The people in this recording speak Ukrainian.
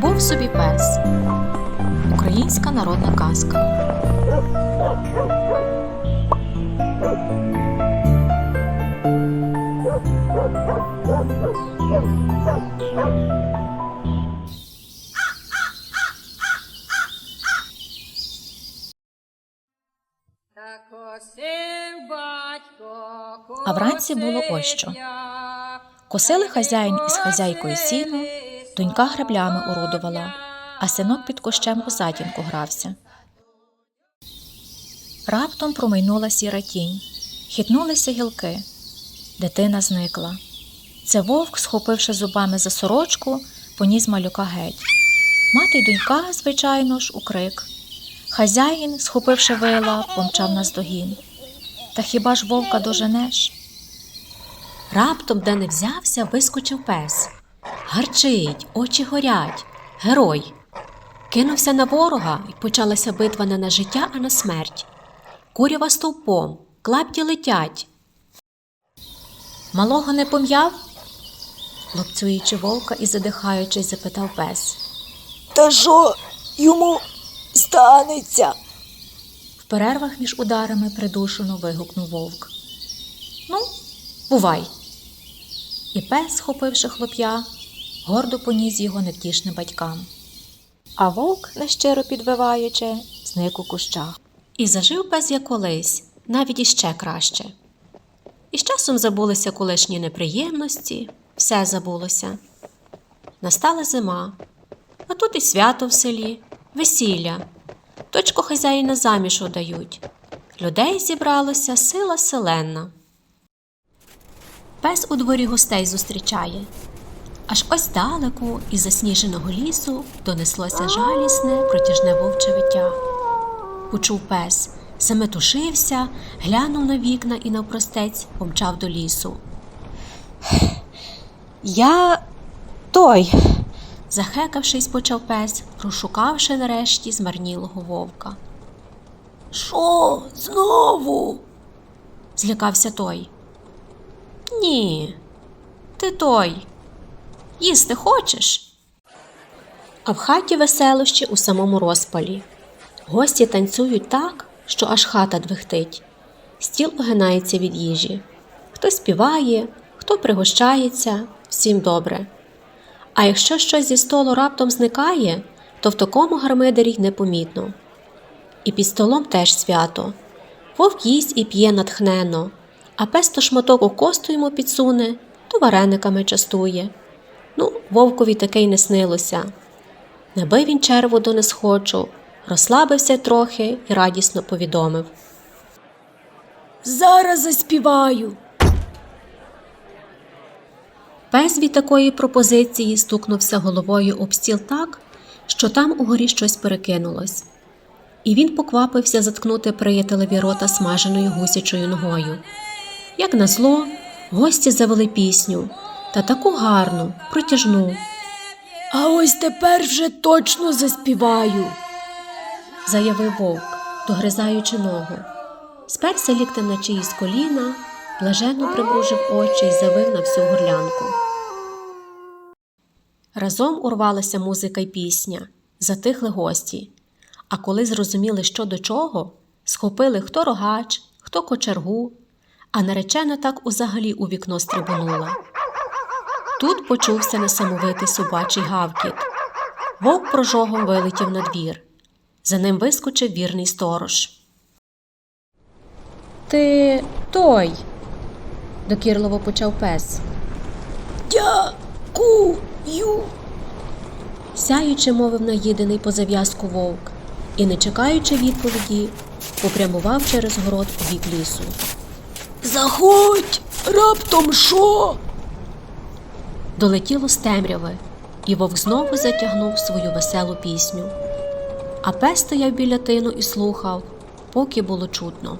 Був собі пес. Українська народна казка. А вранці було ось що. Косили хазяїн із хазяйкою сіно, донька граблями орудувала, а синок під кущем у затінку грався. Раптом промайнула сіра тінь, хитнулися гілки. Дитина зникла. Це вовк, схопивши зубами за сорочку, поніс малюка геть. Мати й донька, звичайно ж, у крик. Хазяїн, схопивши вила, помчав наздогін. Та хіба ж вовка доженеш? Раптом, де не взявся, вискочив пес. Гарчить, очі горять. Герой. Кинувся на ворога, і почалася битва не на життя, а на смерть. Курява стовпом, клапті летять. Малого не пом'яв? лупцюючи вовка і задихаючись, запитав пес. Та що йому станеться? В перервах між ударами придушено вигукнув вовк. Ну, бувай. І пес, схопивши хлоп'я, гордо поніс його невтішним батькам. А вовк, нещиро підвиваючи, зник у кущах. І зажив пес як колись, навіть іще краще. І з часом забулися колишні неприємності, все забулося. Настала зима, а тут і свято в селі, весілля. Дочку хазяїна заміж удають. Людей зібралося сила селенна. Пес у дворі гостей зустрічає. Аж ось далеку із засніженого лісу донеслося жалісне, протяжне вовче виття. Почув пес, заметушився, глянув на вікна і навпростець помчав до лісу. Я той. Захекавшись, почав пес, розшукавши нарешті змарнілого вовка. Що знову? Злякався той. Ні, ти той. Їсти хочеш? А в хаті веселощі у самому розпалі. Гості танцюють так, що аж хата двихтить. Стіл огинається від їжі. Хто співає, хто пригощається, всім добре. А якщо щось зі столу раптом зникає, то в такому гармидері непомітно. І під столом теж свято. Вовк їсть і п'є натхненно, а пес то шматок у косту йому підсуне, то варениками частує. Ну, вовкові таке й не снилося. Набив він черву до несхочу, розслабився трохи і радісно повідомив. Зараз заспіваю. Пес від такої пропозиції стукнувся головою об стіл так, що там угорі щось перекинулось. І він поквапився заткнути приятелеві рота смаженою гусячою ногою. Як назло, гості завели пісню та таку гарну, протяжну, А ось тепер вже точно заспіваю. заявив вовк, догризаючи ногу. Сперся ліктем на чиїсь коліна, блаженно примружив очі й завив на всю горлянку. Разом урвалася музика й пісня, затихли гості. А коли зрозуміли, що до чого, схопили хто рогач, хто кочергу, а наречена так узагалі у вікно стрибонула. Тут почувся несамовитий собачий гавкіт. Вовк прожогом вилетів на двір. За ним вискочив вірний сторож. Ти той. докірливо почав пес. Дякую. Сяючи мовив наїдений по зав'язку вовк і, не чекаючи відповіді, попрямував через город у бік лісу. Заходь, раптом що? Долетіло з темряви, і вовк знову затягнув свою веселу пісню. А пес стояв біля тину і слухав, поки було чутно.